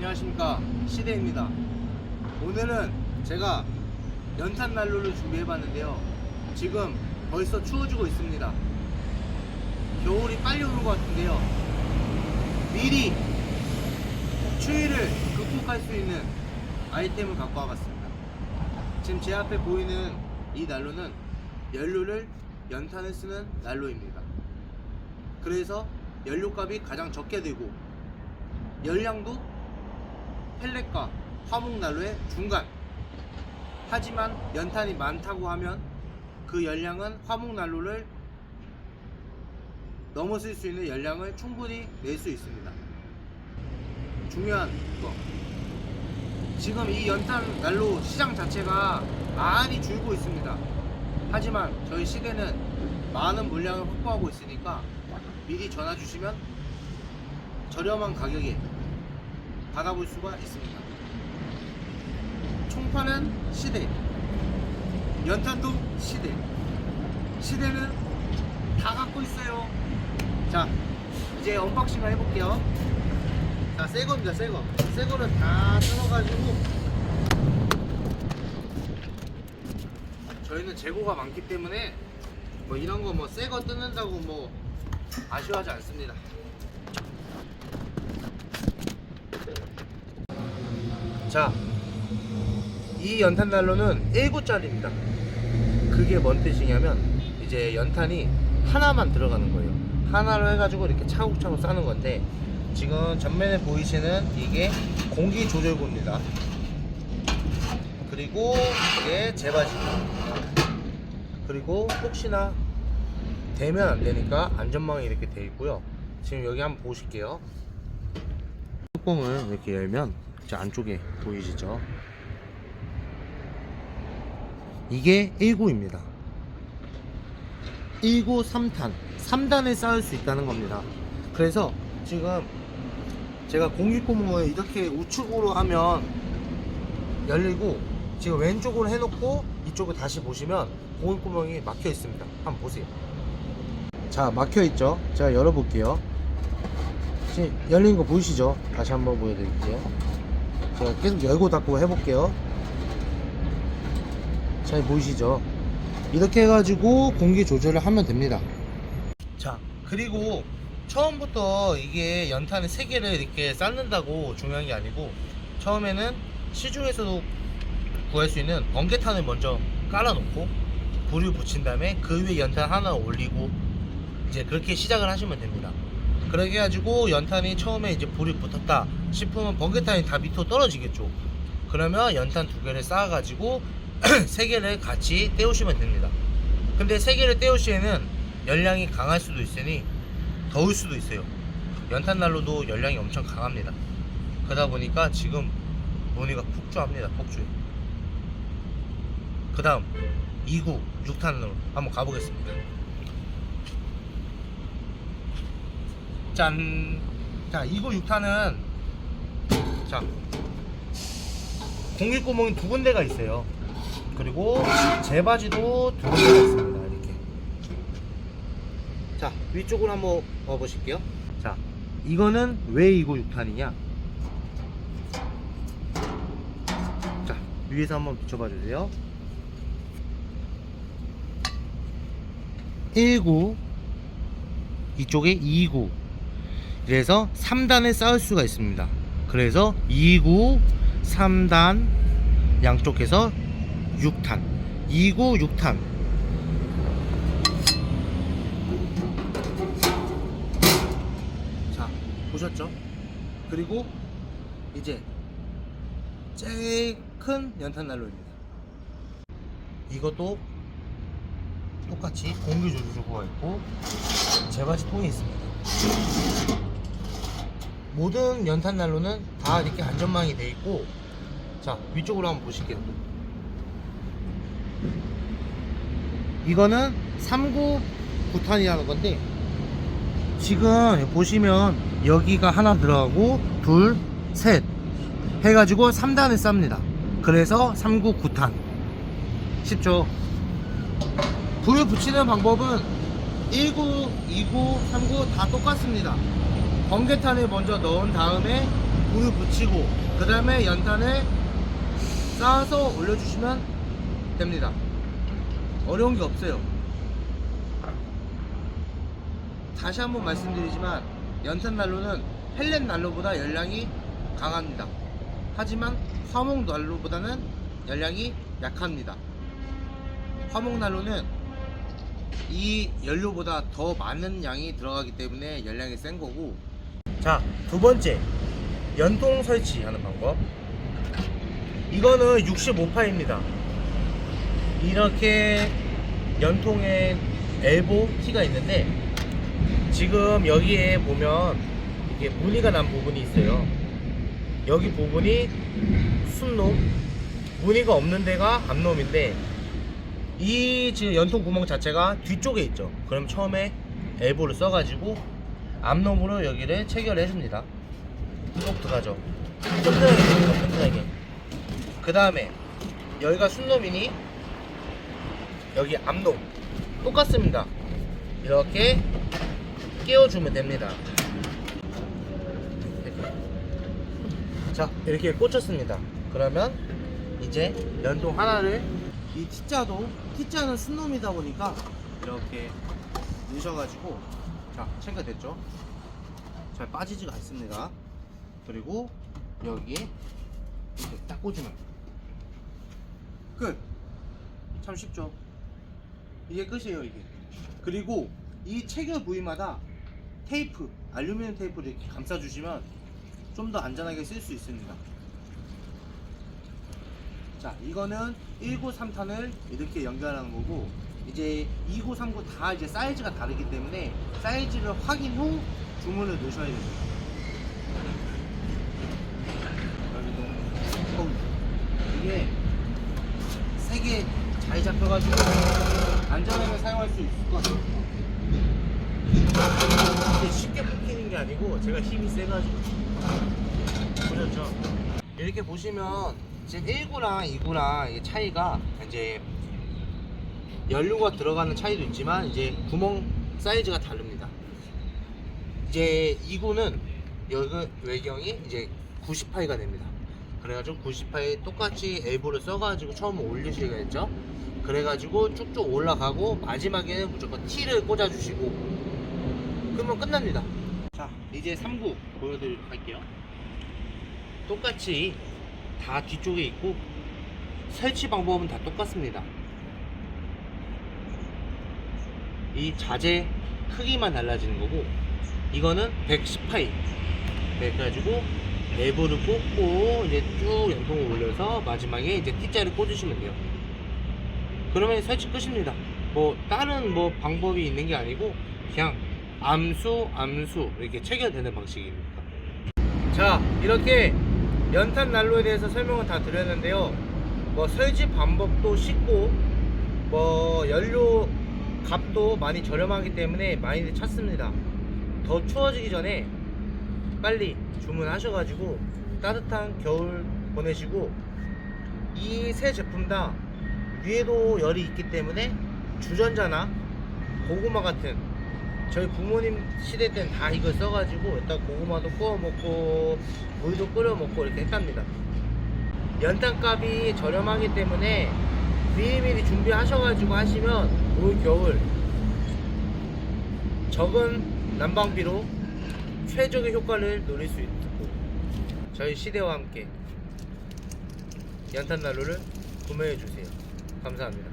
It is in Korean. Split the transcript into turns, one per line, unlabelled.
안녕하십니까. 시대입니다. 오늘은 제가 연탄 난로를 준비해 봤는데요. 지금 벌써 추워지고 있습니다. 겨울이 빨리 오는 것 같은데요. 미리 추위를 극복할 수 있는 아이템을 갖고 와봤습니다. 지금 제 앞에 보이는 이 난로는 연료를 연탄을 쓰는 난로입니다. 그래서 연료값이 가장 적게 들고 열량도 펠렛과 화목난로의 중간. 하지만 연탄이 많다고 하면 그 열량은 화목난로를 넘어설 수 있는 열량을 충분히 낼 수 있습니다. 중요한 거. 지금 이 연탄 난로 시장 자체가 많이 줄고 있습니다. 하지만 저희 시대는 많은 물량을 확보하고 있으니까 미리 전화 주시면 저렴한 가격에 받아볼 수가 있습니다. 총파는 시대, 연탄도 시대, 시대는 다 갖고 있어요. 자, 이제 언박싱을 해볼게요. 자, 새 겁니다, 새 거. 새 거는 다 뜯어가지고 저희는 재고가 많기 때문에 뭐 이런 거 뭐 새 거 뜯는다고 뭐 아쉬워하지 않습니다. 자, 이 연탄 난로는 1구짜리입니다. 그게 뭔 뜻이냐면 이제 연탄이 하나만 들어가는 거예요. 하나로 해가지고 이렇게 차곡차곡 싸는 건데 지금 전면에 보이시는 이게 공기 조절구입니다. 그리고 이게 제바지. 그리고 혹시나 되면 안 되니까 안전망이 이렇게 돼 있고요. 지금 여기 한번 보실게요. 뚜껑을 이렇게 열면 저 안쪽에 보이시죠? 이게 1구입니다. 1구 3탄. 3단을 쌓을 수 있다는 겁니다. 그래서 지금 제가 공기구멍을 이렇게 우측으로 하면 열리고 지금 왼쪽으로 해놓고 이쪽을 다시 보시면 공기구멍이 막혀 있습니다. 한번 보세요. 자, 막혀 있죠? 제가 열어볼게요. 지금 열린 거 보이시죠? 다시 한번 보여드릴게요. 제가 계속 열고 닫고 해볼게요. 잘 보이시죠? 이렇게 해가지고 공기 조절을 하면 됩니다. 자, 그리고 처음부터 이게 연탄을 3개를 이렇게 쌓는다고 중요한 게 아니고 처음에는 시중에서도 구할 수 있는 번개탄을 먼저 깔아놓고 불을 붙인 다음에 그 위에 연탄 하나 올리고 이제 그렇게 시작을 하시면 됩니다. 그렇게 해가지고 연탄이 처음에 이제 불이 붙었다 싶으면 번개탄이 다 밑으로 떨어지겠죠. 그러면 연탄 두 개를 쌓아가지고 세 개를 같이 떼우시면 됩니다. 근데 세 개를 떼울 시에는 열량이 강할 수도 있으니 더울 수도 있어요. 연탄 난로도 열량이 엄청 강합니다. 그러다 보니까 지금 논의가 폭주합니다. 폭주해. 그 다음 2구 6탄으로 한번 가보겠습니다. 짠. 자, 2구 6탄은 자 공기 구멍이 두 군데가 있어요. 그리고 제바지도 두 군데가 있습니다. 이렇게. 자, 위쪽으로 한번 와 보실게요. 자, 이거는 왜 2구 6탄이냐? 자, 위에서 한번 비춰봐 주세요. 1구 이쪽에 2구 그래서 3단을 쌓을 수가 있습니다. 그래서 2구 3단 양쪽에서 6탄 2구 6탄 자 보셨죠? 그리고 이제 제일 큰 연탄 난로입니다. 이것도 똑같이 공기 조절구가 있고 제바지 통이 있습니다. 모든 연탄 난로는 다 이렇게 안전망이 돼 있고 자 위쪽으로 한번 보실게요. 이거는 3구 9탄이라는 건데 지금 보시면 여기가 하나 들어가고 둘, 셋 해가지고 3단을 쌉니다. 그래서 3구 9탄 쉽죠? 불을 붙이는 방법은 1구, 2구, 3구 다 똑같습니다. 번개탄을 먼저 넣은 다음에 불을 붙이고 그 다음에 연탄을 쌓아서 올려주시면 됩니다. 어려운 게 없어요. 다시 한번 말씀드리지만 연탄 난로는 펠렛 난로보다 열량이 강합니다. 하지만 화목 난로보다는 열량이 약합니다. 화목 난로는 이 연료보다 더 많은 양이 들어가기 때문에 열량이 센 거고 자 두 번째. 연통 설치하는 방법. 이거는 65파입니다. 이렇게 연통에 엘보 티가 있는데 지금 여기에 보면 이게 무늬가 난 부분이 있어요. 여기 부분이 순놈 무늬가 없는 데가 앞놈인데 이 지금 연통 구멍 자체가 뒤쪽에 있죠. 그럼 처음에 엘보를 써가지고 앞놈으로 여기를 체결해 줍니다. 쏙 들어가죠. 튼튼하게 됩니다. 튼튼하게. 그 다음에 여기가 순놈이니 여기 앞놈 똑같습니다. 이렇게 끼워주면 됩니다. 자 이렇게 꽂혔습니다. 그러면 이제 연통 하나를 이 T자도 T자는 순놈이다 보니까 이렇게 넣으셔가지고 자 챙겨됐죠? 잘 빠지지가 않습니다. 그리고 여기에 이렇게 딱 꽂으면 끝참 쉽죠? 이게 끝이에요 이게. 그리고 이 체결 부위마다 테이프 알루미늄 테이프를 이렇게 감싸주시면 좀 더 안전하게 쓸 수 있습니다. 자, 이거는 1구 3탄을 이렇게 연결하는 거고 이제 2구 3구 다 이제 사이즈가 다르기 때문에 사이즈를 확인 후 주문을 넣으셔야 됩니다. 이게 세개잘 잡혀가지고 안전하게 사용할 수 있을 것 같아요. 이게 쉽게 뽑히는 게 아니고 제가 힘이 세가지고 보셨죠? 이렇게 보시면 지금 1구랑 2구랑 이 차이가 이제 연료가 들어가는 차이도 있지만 이제 구멍 사이즈가 다릅니다. 이제 2구는 여기 외경이 이제 90파이가 됩니다. 그래가지고 90파이 똑같이 엘보를 써가지고 처음 올리시겠죠? 그래가지고 쭉쭉 올라가고 마지막에는 무조건 T를 꽂아주시고 그러면 끝납니다. 자 이제 3구 보여드리도록 할게요. 똑같이 다 뒤쪽에 있고 설치 방법은 다 똑같습니다. 이 자재 크기만 달라지는 거고 이거는 110파이 그래가지고 내부를 꽂고 이제 쭉 연통을 올려서 마지막에 이제 T자를 꽂으시면 돼요. 그러면 설치 끝입니다. 뭐 다른 뭐 방법이 있는 게 아니고 그냥 암수 암수 이렇게 체결되는 방식입니다. 자 이렇게 연탄 난로에 대해서 설명을 다 드렸는데요. 뭐 설치 방법도 쉽고 뭐 연료 값도 많이 저렴하기 때문에 많이들 찾습니다. 더 추워지기 전에 빨리 주문하셔가지고 따뜻한 겨울 보내시고 이 세 제품 다 위에도 열이 있기 때문에 주전자나 고구마 같은 저희 부모님 시대 때는 다 이걸 써가지고 일단 고구마도 구워 먹고 물도 끓여 먹고 이렇게 했답니다. 연탄값이 저렴하기 때문에 미리미리 준비하셔가지고 하시면 올 겨울 적은 난방비로 최적의 효과를 노릴 수 있고 저희 시대와 함께 연탄 난로를 구매해 주세요. 감사합니다.